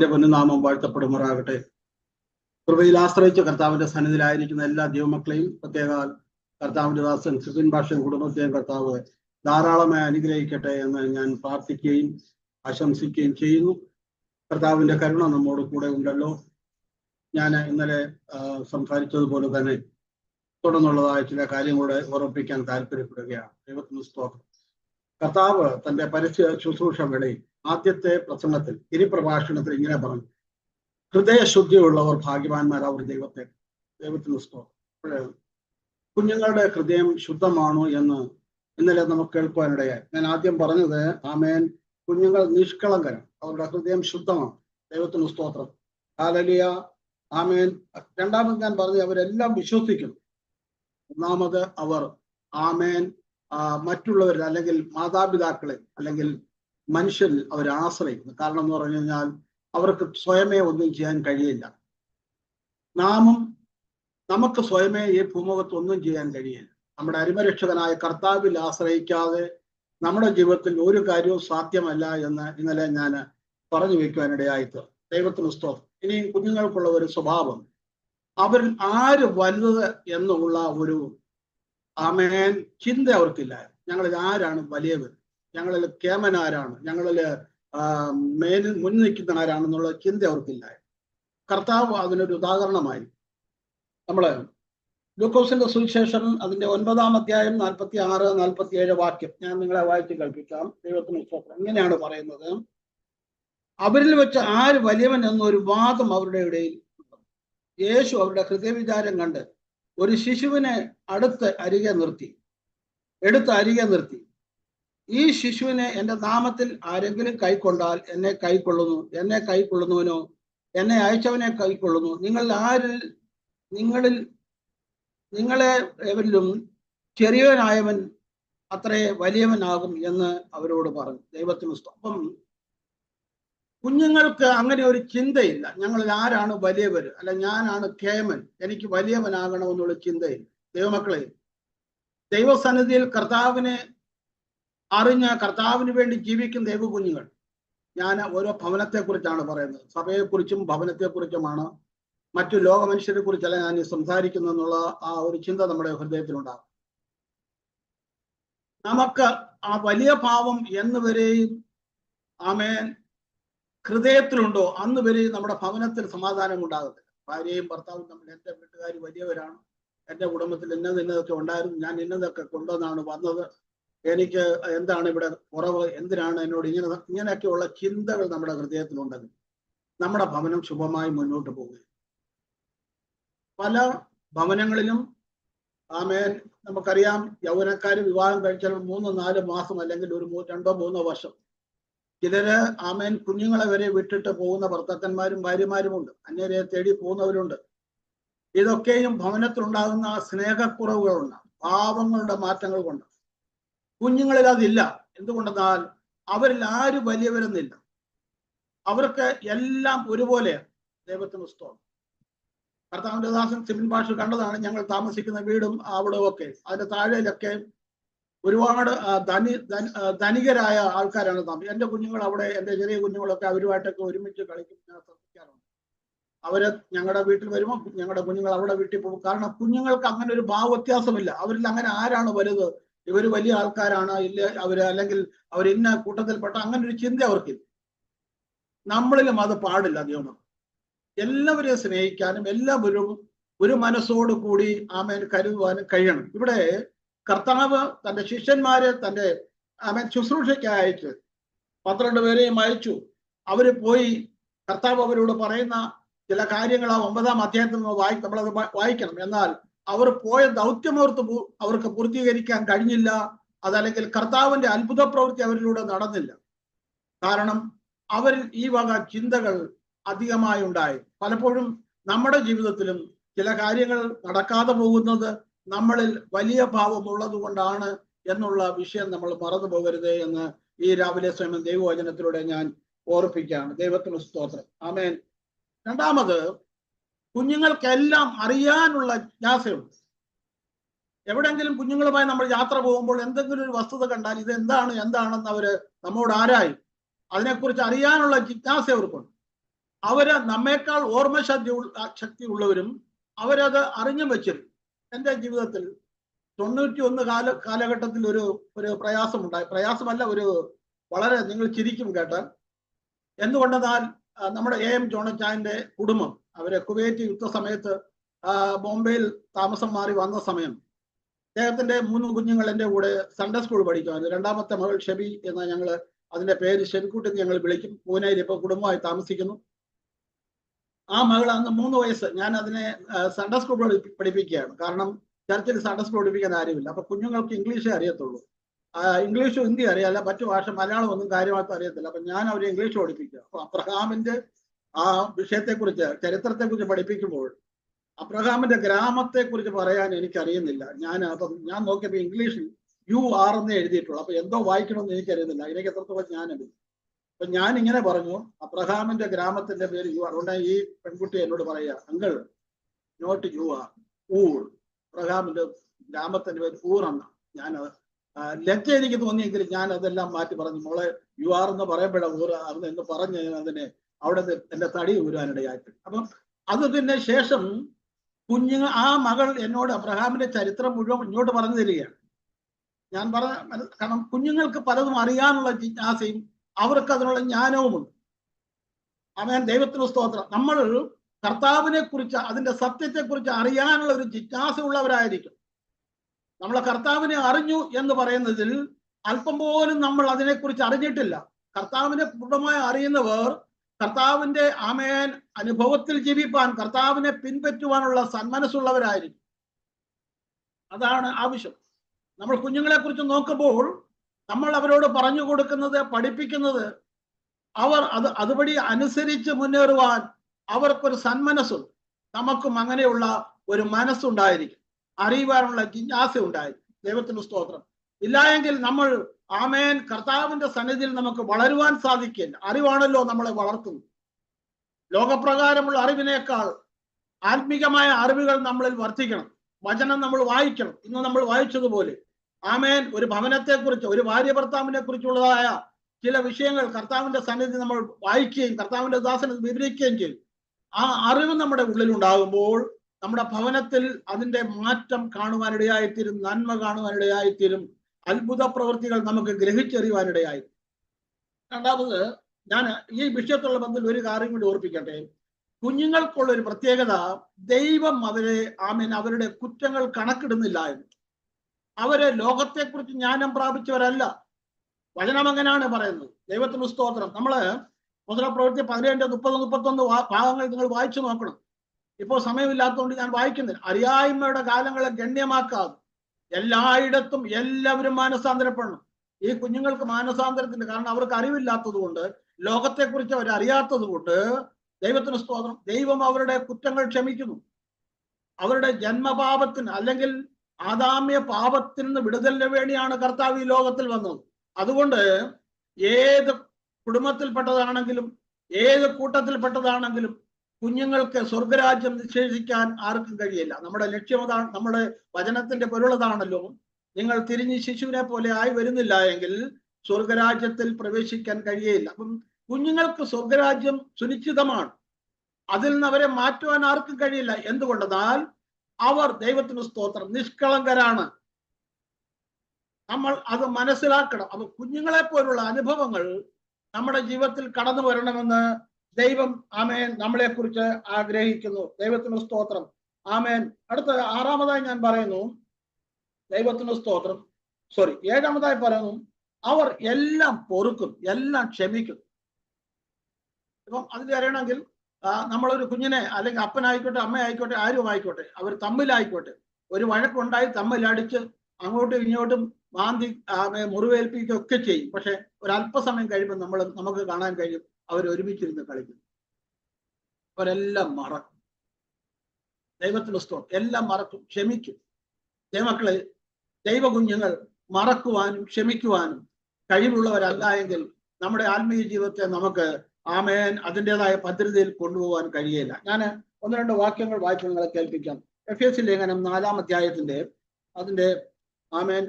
കർത്താവിന്റെ പൊന്നുനാമം വാഴ്ത്തപ്പെടുമാറാകട്ടെ. കൃപയിൽ ആശ്രയിച്ച കർത്താവിന്റെ സന്നിധിയിലായിരിക്കുന്ന എല്ലാ ദൈവമക്കളെയും പ്രത്യേക കർത്താവിന്റെ ദാസൻ സുബിൻ ഭാഷൻ കുടുംബത്തെയും കർത്താവ് ധാരാളമായി അനുഗ്രഹിക്കട്ടെ എന്ന് ഞാൻ പ്രാർത്ഥിക്കുകയും ആശംസിക്കുകയും ചെയ്യുന്നു. കർത്താവിന്റെ കരുണ നമ്മോട് കൂടെ ഉണ്ടല്ലോ. ഞാൻ ഇന്നലെ സംസാരിച്ചതുപോലെ തന്നെ തുടർന്നുള്ളതായ ചില കാര്യങ്ങളൂടെ ഉറപ്പിക്കാൻ താല്പര്യപ്പെടുകയാണ്. ദൈവത്തിന് സ്തോത്രം. കർത്താവ് തന്റെ പരസ്യ ശുശ്രൂഷ വേളയിൽ ആദ്യത്തെ പ്രസംഗത്തിൽ ഇനി പ്രഭാഷണത്തിൽ ഇങ്ങനെ പറഞ്ഞു. ഹൃദയശുദ്ധിയുള്ളവർ ഭാഗ്യവാന്മാർ അവർ ദൈവത്തെ. ദൈവത്തിന് കുഞ്ഞുങ്ങളുടെ ഹൃദയം ശുദ്ധമാണോ എന്ന് ഇന്നലെ നമുക്ക് കേൾക്കുവാനിടയായി. ഞാൻ ആദ്യം പറഞ്ഞത് ആമേൻ. കുഞ്ഞുങ്ങൾ നിഷ്കളങ്കരം അവരുടെ ഹൃദയം ശുദ്ധമാണ്. ദൈവത്തിന് സ്തോത്രം. കാലലിയ ആമേൻ. രണ്ടാമത് ഞാൻ പറഞ്ഞു അവരെല്ലാം വിശ്വസിക്കുന്നു. ഒന്നാമത് അവർ ആമേൻ. മറ്റുള്ളവരിൽ അല്ലെങ്കിൽ മാതാപിതാക്കളെ അല്ലെങ്കിൽ മനുഷ്യരിൽ അവർ ആശ്രയിക്കുന്നു. കാരണം എന്ന് പറഞ്ഞു കഴിഞ്ഞാൽ അവർക്ക് സ്വയമേ ഒന്നും ചെയ്യാൻ കഴിയില്ല. നാമും നമുക്ക് സ്വയമേ ഈ ഭൂമുഖത്ത് ഒന്നും ചെയ്യാൻ കഴിയില്ല. നമ്മുടെ അരിമരക്ഷകനായ കർത്താവിൽ ആശ്രയിക്കാതെ നമ്മുടെ ജീവിതത്തിൽ ഒരു കാര്യവും സാധ്യമല്ല എന്ന് ഇന്നലെ ഞാൻ പറഞ്ഞു വയ്ക്കുവാനിടയായിട്ട് ദൈവത്തിന് സ്തോത്രം. ഇനി കുഞ്ഞുങ്ങൾക്കുള്ള ഒരു സ്വഭാവം. അവരിൽ ആര് വലുത് എന്നുള്ള ഒരു ആമേൻ. ചിന്ത അവർക്കില്ല. ഞങ്ങളിൽ ആരാണ് വലിയവർ ഞങ്ങളിൽ കേമൻ ആരാണ്? ഞങ്ങളിൽ മേന് മുൻ നിൽക്കുന്ന ആരാണെന്നുള്ള ചിന്ത അവർക്കില്ല. കർത്താവ് അതിനൊരു ഉദാഹരണമായി നമ്മൾ ലൂക്കോസിന്റെ സുവിശേഷം അതിന്റെ ഒൻപതാം അധ്യായം നാൽപ്പത്തി ആറ് നാൽപ്പത്തി ഏഴ് വാക്യം. ഞാൻ നിങ്ങളെ വായിച്ച് കൽപ്പിക്കാം ദൈവത്തിന് സ്തോത്രം. ഇങ്ങനെയാണ് പറയുന്നത്. അവരിൽ വെച്ച് ആര് വലിയവൻ എന്നൊരു വാദം അവരുടെ ഇടയിൽ യേശു അവരുടെ ഹൃദയവിചാരം കണ്ട് ഒരു ശിശുവിനെ അടുത്ത് അരികെ നിർത്തി എടുത്ത് അരികെ നിർത്തി. ഈ ശിശുവിനെ എന്റെ നാമത്തിൽ ആരെങ്കിലും കൈക്കൊണ്ടാൽ എന്നെ കൈക്കൊള്ളുന്നു എന്നെ കൈക്കൊള്ളുന്നവനോ എന്നെ അയച്ചവനെ കൈക്കൊള്ളുന്നു. നിങ്ങൾ ആരിൽ നിങ്ങളിൽ നിങ്ങളെ എവരിലും ചെറിയവനായവൻ അത്രേ വലിയവനാകും എന്ന് അവരോട് പറഞ്ഞു. ദൈവത്തിന് സ്തോത്രം. കുഞ്ഞുങ്ങൾക്ക് അങ്ങനെ ഒരു ചിന്തയില്ല. ഞങ്ങളിൽ ആരാണ് വലിയവർ? അല്ല ഞാനാണ് കേമൻ എനിക്ക് വലിയവനാകണമെന്നുള്ള ചിന്തയില്ല. ദൈവമക്കളെ ദൈവസന്നിധിയിൽ കർത്താവിനെ അറിഞ്ഞ കർത്താവിന് വേണ്ടി ജീവിക്കുന്ന ദൈവ കുഞ്ഞുങ്ങൾ ഞാൻ ഓരോ ഭവനത്തെക്കുറിച്ചാണ് പറയുന്നത്. സഭയെക്കുറിച്ചും ഭവനത്തെക്കുറിച്ചുമാണ്. മറ്റു ലോക മനുഷ്യരെ കുറിച്ചല്ല ഞാൻ ഈ സംസാരിക്കുന്നതെന്നുള്ള ആ ഒരു ചിന്ത നമ്മുടെ ഹൃദയത്തിലുണ്ടാകും. നമുക്ക് ആ വലിയ ഭാവം എന്നുവരെയും ആമേൻ. ഹൃദയത്തിലുണ്ടോ? അന്ന് വരെ നമ്മുടെ ഭവനത്തിൽ സമാധാനം ഉണ്ടാകത്തില്ല ഭാര്യയും ഭർത്താവും തമ്മിൽ എന്റെ വീട്ടുകാർ വലിയവരാണ്. എന്റെ കുടുംബത്തിൽ ഇന്നത് ഇന്നതൊക്കെ ഉണ്ടായിരുന്നു. ഞാൻ ഇന്നതൊക്കെ കൊണ്ടുവന്നാണ് വന്നത്. എനിക്ക് എന്താണ് ഇവിടെ കുറവ്? എന്തിനാണ് എന്നോട് ഇങ്ങനെ ഇങ്ങനെയൊക്കെയുള്ള ചിന്തകൾ നമ്മുടെ ഹൃദയത്തിലുണ്ടെങ്കിൽ നമ്മുടെ ഭവനം ശുഭമായി മുന്നോട്ട് പോകുകയും പല ഭവനങ്ങളിലും ആമേൻ നമുക്കറിയാം യൗവനക്കാർ വിവാഹം കഴിച്ചാൽ മൂന്നോ നാലോ മാസം അല്ലെങ്കിൽ ഒരു രണ്ടോ മൂന്നോ വർഷം ചിലര് ആമേൻ കുഞ്ഞുങ്ങളെ വരെ വിട്ടിട്ട് പോകുന്ന ഭർത്താക്കന്മാരും ഭാര്യമാരുമുണ്ട്. അന്യരെ തേടി പോകുന്നവരുണ്ട്. ഇതൊക്കെയും ഭവനത്തിലുണ്ടാകുന്ന സ്നേഹക്കുറവുകളുണ്ട് ഭാവങ്ങളുടെ മാറ്റങ്ങൾ കൊണ്ട്. കുഞ്ഞുങ്ങളിൽ അതില്ല. എന്തുകൊണ്ടെന്നാൽ അവരിൽ ആര് വലിയവരെന്നില്ല അവർക്ക് എല്ലാം ഒരുപോലെയാണ് ദൈവത്തിന് സ്തോത്രം. കർത്താവിന്റെ ദാസൻ സിമിൻ ഭാഷ കണ്ടതാണ് ഞങ്ങൾ താമസിക്കുന്ന വീടും അവിടെ ഒക്കെ അതിന്റെ താഴെയിലൊക്കെ ഒരുപാട് ധനി ധനികരായ ആൾക്കാരാണ് താമസം എന്റെ കുഞ്ഞുങ്ങൾ അവിടെ എന്റെ ചെറിയ കുഞ്ഞുങ്ങളൊക്കെ അവരുമായിട്ടൊക്കെ ഒരുമിച്ച് കളിക്കും ഞാൻ ശ്രദ്ധിക്കാറുണ്ട്. അവർ ഞങ്ങളുടെ വീട്ടിൽ വരുമ്പോൾ ഞങ്ങളുടെ കുഞ്ഞുങ്ങൾ അവിടെ വീട്ടിൽ പോകും. കാരണം കുഞ്ഞുങ്ങൾക്ക് അങ്ങനെ ഒരു ഭാവ വ്യത്യാസമില്ല. അവരിൽ അങ്ങനെ ആരാണ് വലുത്? ഇവർ വലിയ ആൾക്കാരാണ് ഇല്ല അവർ അല്ലെങ്കിൽ അവർ ഇന്ന കൂട്ടത്തിൽപ്പെട്ട അങ്ങനെ ഒരു ചിന്ത അവർക്കില്ല. നമ്മളിലും അത് പാടില്ല ദൈവം എല്ലാവരെയും സ്നേഹിക്കാനും എല്ലാവരും ഒരു മനസ്സോട് കൂടി ആമേൻ കരുതുവാനും കഴിയണം. ഇവിടെ കർത്താവ് തന്റെ ശിഷ്യന്മാരെ തന്റെ ആമേൻ ശുശ്രൂഷയ്ക്ക് അയച്ചു പന്ത്രണ്ട് പേരെയും അയച്ചു. അവർ പോയി കർത്താവ് അവരോട് പറയുന്ന ചില കാര്യങ്ങൾ ആ ഒമ്പതാം അധ്യായത്തിൽ നിന്ന് വായി നമ്മളത് വായിക്കണം. എന്നാൽ അവർ പോയ ദൗത്യമോർത്ത് അവർക്ക് പൂർത്തീകരിക്കാൻ കഴിഞ്ഞില്ല. അതല്ലെങ്കിൽ കർത്താവിന്റെ അത്ഭുത പ്രവൃത്തി അവരിലൂടെ നടന്നില്ല. കാരണം അവരിൽ ഈ വക ചിന്തകൾ അധികമായി ഉണ്ടായി. പലപ്പോഴും നമ്മുടെ ജീവിതത്തിലും ചില കാര്യങ്ങൾ നടക്കാതെ പോകുന്നത് നമ്മളിൽ വലിയ ഭാവം ഉള്ളത് കൊണ്ടാണ് എന്നുള്ള വിഷയം നമ്മൾ മറന്നു പോകരുത് എന്ന് ഈ രാവിലെ സ്വയം ദൈവവചനത്തിലൂടെ ഞാൻ ഓർപ്പിക്കുകയാണ്. ദൈവത്തിന് സ്തോത്രം. ആമേൻ. രണ്ടാമത് കുഞ്ഞുങ്ങൾക്കെല്ലാം അറിയാനുള്ള ജിജ്ഞാസയുണ്ട് എവിടെങ്കിലും കുഞ്ഞുങ്ങളുമായി നമ്മൾ യാത്ര പോകുമ്പോൾ എന്തെങ്കിലും ഒരു വസ്തുത കണ്ടാൽ ഇത് എന്താണ് എന്താണെന്ന് അവർ നമ്മോട് ആരായി അതിനെക്കുറിച്ച് അറിയാനുള്ള ജിജ്ഞാസ അവർക്കുണ്ട്. അവർ നമ്മേക്കാൾ ഓർമ്മശക്തി ശക്തി ഉള്ളവരും അവരത് അറിഞ്ഞും വെച്ചിരുന്നു എന്റെ ജീവിതത്തിൽ തൊണ്ണൂറ്റി ഒന്ന് കാല കാലഘട്ടത്തിൽ ഒരു ഒരു പ്രയാസമുണ്ടായി. പ്രയാസമല്ല ഒരു വളരെ നിങ്ങൾ ചിരിക്കും കേട്ടാൽ എന്തുകൊണ്ടെന്നാൽ നമ്മുടെ എ എം ജോണച്ചായന്റെ കുടുംബം അവരെ കുവൈറ്റ് യുദ്ധ സമയത്ത് ബോംബെയിൽ താമസം മാറി വന്ന സമയം അദ്ദേഹത്തിന്റെ മൂന്ന് കുഞ്ഞുങ്ങൾ എന്റെ കൂടെ സൺഡേ സ്കൂൾ പഠിക്കുമായിരുന്നു. രണ്ടാമത്തെ മകൾ ഷെബി എന്ന ഞങ്ങൾ അതിന്റെ പേര് ഷെബിക്കുട്ടി ഞങ്ങൾ വിളിക്കും. പൂനെയിൽ ഇപ്പോൾ കുടുംബമായി താമസിക്കുന്നു. ആ മകൾ അന്ന് മൂന്ന് വയസ്സ്. ഞാൻ അതിനെ സൺഡേ സ്കൂൾ പഠിപ്പിക്കുകയാണ്. കാരണം ചർച്ചിൽ സൺഡേ സ്കൂൾ പഠിപ്പിക്കാൻ ആരുമില്ല. അപ്പൊ കുഞ്ഞുങ്ങൾക്ക് ഇംഗ്ലീഷേ അറിയത്തുള്ളൂ. ഇംഗ്ലീഷും ഹിന്ദി അറിയാല്ല മറ്റു ഭാഷ മലയാളം ഒന്നും കാര്യമായിട്ട് അറിയത്തില്ല. അപ്പൊ ഞാൻ അവരെ ഇംഗ്ലീഷ് പഠിപ്പിക്കുക. അപ്പൊ അബ്രഹാമിന്റെ ആ വിഷയത്തെക്കുറിച്ച് ചരിത്രത്തെക്കുറിച്ച് പഠിപ്പിക്കുമ്പോൾ അബ്രഹാമിന്റെ ഗ്രാമത്തെക്കുറിച്ച് പറയാൻ എനിക്കറിയുന്നില്ല. ഞാൻ അപ്പം ഞാൻ നോക്കിയപ്പോൾ ഇംഗ്ലീഷിൽ യു ആർ എന്നേ എഴുതിയിട്ടുള്ളൂ. അപ്പൊ എന്തോ വായിക്കണമെന്ന് എനിക്കറിയുന്നില്ല. അതിനേക്ക് എത്രത്തോളം എഴുതി അപ്പൊ ഞാൻ ഇങ്ങനെ പറഞ്ഞു അബ്രഹാമിന്റെ ഗ്രാമത്തിന്റെ പേര് യു അതുകൊണ്ട് ഈ പെൺകുട്ടി എന്നോട് പറയുക uncle not you are Ur. അബ്രഹാമിന്റെ ഗ്രാമത്തിന്റെ പേര് ഊർ എന്ന. ഞാൻ ലജ്ജ എനിക്ക് തോന്നിയെങ്കിലും ഞാൻ അതെല്ലാം മാറ്റി പറഞ്ഞു. മോളെ യു ആർ എന്ന് പറയുമ്പോഴാണ് ഊർ അന്ന് എന്ന് പറഞ്ഞ് ഞാൻ അതിനെ അവിടെ എന്റെ തടി ഊരാനിടയായിട്ട്. അപ്പം അത് പിന്നെ ശേഷം കുഞ്ഞുങ്ങൾ ആ മകൾ എന്നോട് അബ്രഹാമിന്റെ ചരിത്രം മുഴുവൻ ഇങ്ങോട്ട് പറഞ്ഞു തരികയാണ്. ഞാൻ പറഞ്ഞ കാരണം കുഞ്ഞുങ്ങൾക്ക് പലതും അറിയാനുള്ള ജിജ്ഞാസയും അവർക്ക് അതിനുള്ള ജ്ഞാനവുമുണ്ട്. അവൻ ദൈവത്തിന് സ്തോത്രം. നമ്മൾ കർത്താവിനെ കുറിച്ച് അതിന്റെ സത്യത്തെ കുറിച്ച് അറിയാനുള്ള ഒരു ജിജ്ഞാസ ഉള്ളവരായിരിക്കും നമ്മൾ കർത്താവിനെ അറിഞ്ഞു എന്ന് പറയുന്നതിൽ അല്പം പോലും നമ്മൾ അതിനെക്കുറിച്ച് അറിഞ്ഞിട്ടില്ല. കർത്താവിനെ പൂർണമായി അറിയുന്നവർ കർത്താവിന്റെ ആമേൻ അനുഭവത്തിൽ ജീവിപ്പാൻ കർത്താവിനെ പിൻപറ്റുവാനുള്ള സന്മനസ്സുള്ളവരായിരിക്കും. അതാണ് ആവശ്യം. നമ്മൾ കുഞ്ഞുങ്ങളെ കുറിച്ച് നോക്കുമ്പോൾ നമ്മൾ അവരോട് പറഞ്ഞു കൊടുക്കുന്നത് പഠിപ്പിക്കുന്നത് അവർ അത് അതുവഴി അനുസരിച്ച് മുന്നേറുവാൻ അവർക്കൊരു സന്മനസ്സുണ്ട്. നമുക്കും അങ്ങനെയുള്ള ഒരു മനസ്സുണ്ടായിരിക്കും. അറിയുവാനുള്ള ജിജ്ഞാസ ഉണ്ടായിരിക്കും ദൈവത്തിന് സ്തോത്രം. ഇല്ലായെങ്കിൽ നമ്മൾ ആമേൻ കർത്താവിന്റെ സന്നിധിയിൽ നമുക്ക് വളരുവാൻ സാധിക്കില്ല. അറിവാണല്ലോ നമ്മളെ വളർത്തുന്നത്. ലോകപ്രകാരമുള്ള അറിവിനേക്കാൾ ആത്മീകമായ അറിവുകൾ നമ്മളിൽ വർദ്ധിക്കണം. വചനം നമ്മൾ വായിക്കണം. ഇന്ന് നമ്മൾ വായിച്ചതുപോലെ ആമേൻ. ഒരു ഭവനത്തെ കുറിച്ച് ഒരു ഭാര്യ ഭർത്താവിനെ കുറിച്ചുള്ളതായ ചില വിഷയങ്ങൾ കർത്താവിന്റെ സന്നിധി നമ്മൾ വായിക്കുകയും കർത്താവിന്റെ ദാസന് വിവരിക്കുകയും ചെയ്യും. ആ അറിവ് നമ്മുടെ ഉള്ളിൽ ഉണ്ടാകുമ്പോൾ നമ്മുടെ ഭവനത്തിൽ അതിന്റെ മാറ്റം കാണുവാനിടയായിത്തീരും നന്മ കാണുവാനിടയായിത്തീരും അത്ഭുത പ്രവൃത്തികൾ നമുക്ക് ഗ്രഹിച്ചറിയുവാനിടയായി. രണ്ടാമത് ഞാൻ ഈ വിഷയത്തുള്ള ബന്ധത്തിൽ ഒരു കാര്യം കൂടി ഓർപ്പിക്കട്ടെ. കുഞ്ഞുങ്ങൾക്കുള്ള ഒരു പ്രത്യേകത ദൈവം അവരെ ആമീൻ അവരുടെ കുറ്റങ്ങൾ കണക്കിടുന്നില്ല എന്ന്. അവരെ ലോകത്തെക്കുറിച്ച് ജ്ഞാനം പ്രാപിച്ചവരല്ല. വചനമങ്ങനാണ് പറയുന്നത്. ദൈവത്തിന് സ്തോത്രം. നമ്മൾ മുതല പ്രവൃത്തി പതിനേഴ് മുപ്പത് മുപ്പത്തൊന്ന് ഭാഗങ്ങൾ നിങ്ങൾ വായിച്ചു നോക്കണം. ഇപ്പോൾ സമയമില്ലാത്തതുകൊണ്ട് ഞാൻ വായിക്കുന്നില്ല. അറിയായ്മയുടെ കാലങ്ങളെ ഗണ്യമാക്കാതെ എല്ലായിടത്തും എല്ലാവരും മാനസാന്തരപ്പെടണം. ഈ കുഞ്ഞുങ്ങൾക്ക് മാനസാന്തരത്തിന്റെ കാരണം അവർക്ക് അറിവില്ലാത്തത് കൊണ്ട് ലോകത്തെക്കുറിച്ച് അവർ അറിയാത്തത് കൊണ്ട് ദൈവത്തിന് സ്തോത്രം. ദൈവം അവരുടെ കുറ്റങ്ങൾ ക്ഷമിക്കുന്നു. അവരുടെ ജന്മപാപത്തിന് അല്ലെങ്കിൽ ആദാമ്യ പാപത്തിൽ നിന്ന് വിടുതലിന് വേണ്ടിയാണ് കർത്താവ് ഈ ലോകത്തിൽ വന്നത്. അതുകൊണ്ട് ഏത് കുടുംബത്തിൽപ്പെട്ടതാണെങ്കിലും ഏത് കൂട്ടത്തിൽപ്പെട്ടതാണെങ്കിലും കുഞ്ഞുങ്ങൾക്ക് സ്വർഗരാജ്യം നിഷേധിക്കാൻ ആർക്കും കഴിയില്ല. നമ്മുടെ ലക്ഷ്യം അതാണ് നമ്മുടെ വചനത്തിന്റെ പൊരുളതാണല്ലോ. നിങ്ങൾ തിരിഞ്ഞ് ശിശുവിനെ പോലെ ആയി വരുന്നില്ല എങ്കിൽ സ്വർഗരാജ്യത്തിൽ പ്രവേശിക്കാൻ കഴിയയില്ല. അപ്പം കുഞ്ഞുങ്ങൾക്ക് സ്വർഗരാജ്യം സുനിശ്ചിതമാണ്. അതിൽ നിന്ന് അവരെ മാറ്റുവാൻ ആർക്കും കഴിയില്ല. എന്തുകൊണ്ടെന്നാൽ അവർ ദൈവത്തിന് സ്തോത്രം നിഷ്കളങ്കരാണ്. നമ്മൾ അത് മനസ്സിലാക്കണം. അപ്പൊ കുഞ്ഞുങ്ങളെ പോലുള്ള അനുഭവങ്ങൾ നമ്മുടെ ജീവിതത്തിൽ കടന്നു വരണമെന്ന് ദൈവം ആമേൻ നമ്മളെ കുറിച്ച് ആഗ്രഹിക്കുന്നു. ദൈവത്തിന് സ്തോത്രം. ആമേൻ. അടുത്ത ആറാമതായി ഞാൻ പറയുന്നു. ദൈവത്തിന് സ്തോത്രം. സോറി ഏഴാമതായി പറയുന്നു. അവർ എല്ലാം പൊറുക്കും എല്ലാം ക്ഷമിക്കും. ഇപ്പം അതിൽ അറിയണമെങ്കിൽ നമ്മളൊരു കുഞ്ഞിനെ അല്ലെങ്കിൽ അപ്പനായിക്കോട്ടെ അമ്മയായിക്കോട്ടെ ആരും ആയിക്കോട്ടെ അവർ തമ്മിലായിക്കോട്ടെ ഒരു വഴക്കുണ്ടായി തമ്മിലടിച്ച് അങ്ങോട്ടും ഇങ്ങോട്ടും മാന്തി മുറിവേൽപ്പിക്കുകയൊക്കെ ചെയ്യും. പക്ഷെ ഒരു അല്പസമയം കഴിയുമ്പോൾ നമ്മൾ നമുക്ക് കാണാൻ കഴിയും അവർ ഒരുമിച്ചിരുന്ന് കളിക്കുന്നു അവരെല്ലാം മറക്കും. ദൈവത്തിന് സ്തോം എല്ലാം മറക്കും. ക്ഷമിക്കും. ദൈവക്കളെ ദൈവ കുഞ്ഞുങ്ങൾ മറക്കുവാനും ക്ഷമിക്കുവാനും കഴിവുള്ളവരല്ല എങ്കിൽ നമ്മുടെ ആത്മീയ ജീവിതത്തെ നമുക്ക് ആമേൻ. അതിന്റെതായ ഭദ്രതയിൽ കൊണ്ടുപോകാൻ കഴിയില്ല ഞാൻ ഒന്ന് രണ്ട് വാക്യങ്ങൾ വായിച്ച് നിങ്ങളെ കേൾപ്പിക്കാം. എഫ് എസ് ലേഖനം നാലാം അധ്യായത്തിന്റെ അതിന്റെ ആമേൻ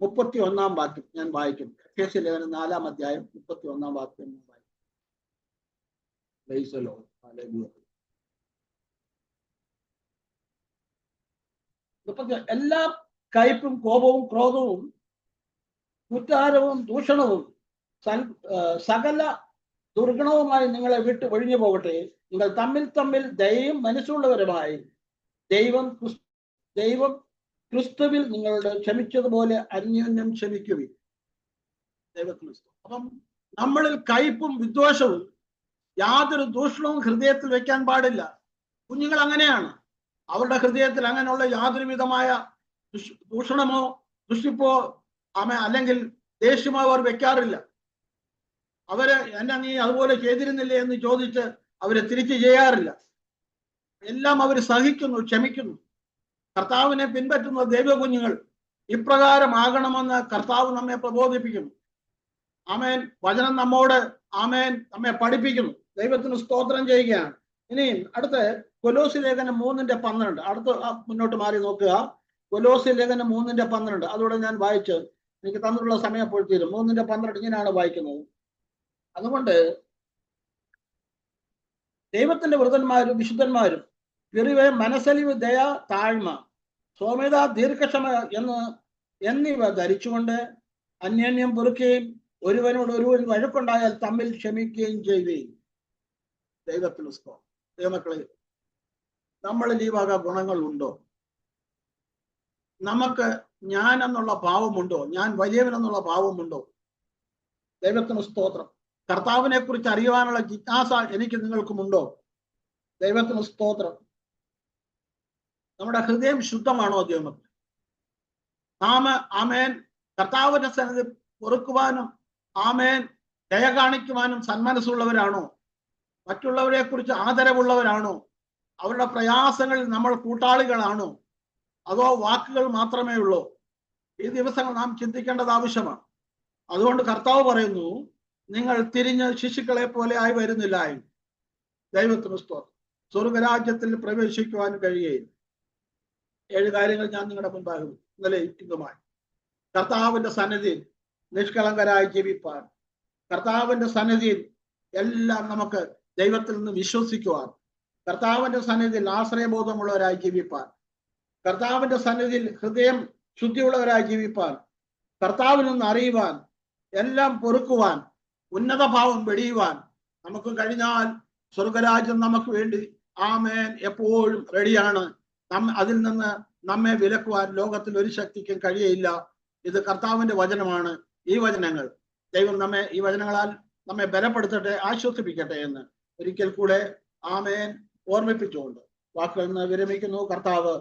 മുപ്പത്തി ഒന്നാം വാക്യം ഞാൻ വായിക്കും. എഫ് എസ് ലേഖനം നാലാം അധ്യായം മുപ്പത്തി ഒന്നാം വാക്യം ഞാൻ വായിക്കും. എല്ലാ കയ്പും കോപവും ക്രോധവും കുറ്റാരവും ദൂഷണവും സകല ദുർഗണവുമായി നിങ്ങളെ വിട്ട് ഒഴിഞ്ഞു പോകട്ടെ. നിങ്ങൾ തമ്മിൽ തമ്മിൽ ദയയും മനസ്സുള്ളവരുമായി ദൈവം ദൈവം ക്രിസ്തുവിൽ നിങ്ങളുടെ ക്ഷമിച്ചതുപോലെ അന്യോന്യം ക്ഷമിക്കുവിൻ. ദൈവക്രിസ്തു അപ്പം നമ്മളിൽ കയ്പും വിദ്വേഷവും യാതൊരു ദൂഷണവും ഹൃദയത്തിൽ വെക്കാൻ പാടില്ല. കുഞ്ഞുങ്ങൾ അങ്ങനെയാണ്. അവരുടെ ഹൃദയത്തിൽ അങ്ങനെയുള്ള യാതൊരു വിധമായ ദുഷ്- ദൂഷണമോ ദുഷിപ്പോ അല്ലെങ്കിൽ ദേഷ്യമോ അവർ വെക്കാറില്ല. അവർ എന്നെ നീ അതുപോലെ ചെയ്തിരുന്നില്ലേ എന്ന് ചോദിച്ച് അവരെ തിരിച്ചു ചെയ്യാറില്ല. എല്ലാം അവർ സഹിക്കുന്നു ക്ഷമിക്കുന്നു. കർത്താവിനെ പിൻപറ്റുന്ന ദൈവകുഞ്ഞുങ്ങൾ ഇപ്രകാരമാകണമെന്ന് കർത്താവ് നമ്മെ പ്രബോധിപ്പിക്കുന്നു. ആമേൻ. വചനം നമ്മോട് ആമേൻ. നമ്മെ പഠിപ്പിക്കുന്നു. ദൈവത്തിന് സ്തോത്രം ചെയ്യുകയാണ്. ഇനി അടുത്ത കൊലോസി ലേഖനം മൂന്നിന്റെ പന്ത്രണ്ട്. അടുത്ത് മുന്നോട്ട് മാറി നോക്കുക. കൊലോസി ലേഖനം മൂന്നിന്റെ പന്ത്രണ്ട്. അതോടെ ഞാൻ വായിച്ച് എനിക്ക് തന്നിട്ടുള്ള സമയം അപ്പോൾ തീരും. മൂന്നിന്റെ പന്ത്രണ്ട് ഇങ്ങനെയാണ് വായിക്കുന്നത്. അതുകൊണ്ട് ദൈവത്തിന്റെ വൃതന്മാരും വിശുദ്ധന്മാരും പിറിവ് മനസ്സലിവ് ദയ താഴ്മ സൗമ്യത ദീർഘക്ഷമ എന്ന് എന്നിവ ധരിച്ചുകൊണ്ട് അന്യോന്യം പൊറുക്കുകയും ഒരുവനോട് ഒരുവൻ വഴക്കുണ്ടായാൽ തമ്മിൽ ക്ഷമിക്കുകയും ചെയ്യുകയും. ദൈവത്തിന് ദൈവമക്കളെ നമ്മളിൽ ഈ വക ഗുണങ്ങൾ ഉണ്ടോ? നമുക്ക് ഞാൻ എന്നുള്ള ഭാവമുണ്ടോ? ഞാൻ വലിയവൻ എന്നുള്ള ഭാവമുണ്ടോ? ദൈവത്തിന് സ്തോത്രം. കർത്താവിനെ കുറിച്ച് അറിയുവാനുള്ള ജിജ്ഞാസ എനിക്ക് നിങ്ങൾക്കുമുണ്ടോ? ദൈവത്തിന് സ്തോത്രം. നമ്മുടെ ഹൃദയം ശുദ്ധമാണോ ദൈവത്തിന് നാമ ആമേൻ. കർത്താവിന്റെ സന്നിധി പൊറുക്കുവാനും ആമേൻ. ദയ കാണിക്കുവാനും സന്മനസ്സുള്ളവരാണോ? മറ്റുള്ളവരെ കുറിച്ച് ആദരവുള്ളവരാണോ? അവരുടെ പ്രയാസങ്ങളിൽ നമ്മൾ കൂട്ടാളികളാണോ? അതോ വാക്കുകൾ മാത്രമേ ഉള്ളൂ? ഈ ദിവസങ്ങൾ നാം ചിന്തിക്കേണ്ടത് ആവശ്യമാണ്. അതുകൊണ്ട് കർത്താവ് പറയുന്നു നിങ്ങൾ തിരിഞ്ഞ് ശിശുക്കളെ പോലെ ആയി വരുന്നില്ല ദൈവത്തിന് സ്തോത്രം. സ്വർഗരാജ്യത്തിൽ പ്രവേശിക്കുവാനും കഴിയുകയില്ല ഏഴ് കാര്യങ്ങൾ ഞാൻ നിങ്ങളുടെ മുൻപാകും ഇന്നലെ ഇന്നുമായി കർത്താവിന്റെ സന്നിധിയിൽ നിഷ്കളങ്കരായി ജീവിപ്പാൻ. കർത്താവിന്റെ സന്നിധിയിൽ എല്ലാം നമുക്ക് ദൈവത്തിൽ നിന്ന് വിശ്വസിക്കുവാൻ. കർത്താവിന്റെ സന്നിധിയിൽ ആശ്രയബോധമുള്ളവരായി ജീവിപ്പാൻ. കർത്താവിന്റെ സന്നിധിയിൽ ഹൃദയം ശുദ്ധിയുള്ളവരായി ജീവിപ്പാൻ. കർത്താവിൽ നിന്ന് അറിയുവാൻ. എല്ലാം പൊറുക്കുവാൻ. ഉന്നത ഭാവം വെടിയുവാൻ നമുക്ക് കഴിഞ്ഞാൽ സ്വർഗരാജ്യം നമുക്ക് വേണ്ടി ആമേൻ എപ്പോഴും റെഡിയാണ്. അതിൽ നിന്ന് നമ്മെ വിലക്കുവാൻ ലോകത്തിൽ ഒരു ശക്തിക്കും കഴിയയില്ല. ഇത് കർത്താവിന്റെ വചനമാണ്. ഈ വചനങ്ങൾ ദൈവം നമ്മെ ഈ വചനങ്ങളാൽ നമ്മെ ബലപ്പെടുത്തട്ടെ ആശ്വസിപ്പിക്കട്ടെ എന്ന് ഒരിക്കൽ കൂടെ ആമേൻ ഓർമ്മിപ്പിച്ചുകൊണ്ട് വാക്കുകൾ നിന്ന് വിരമിക്കുന്നു. കർത്താവ്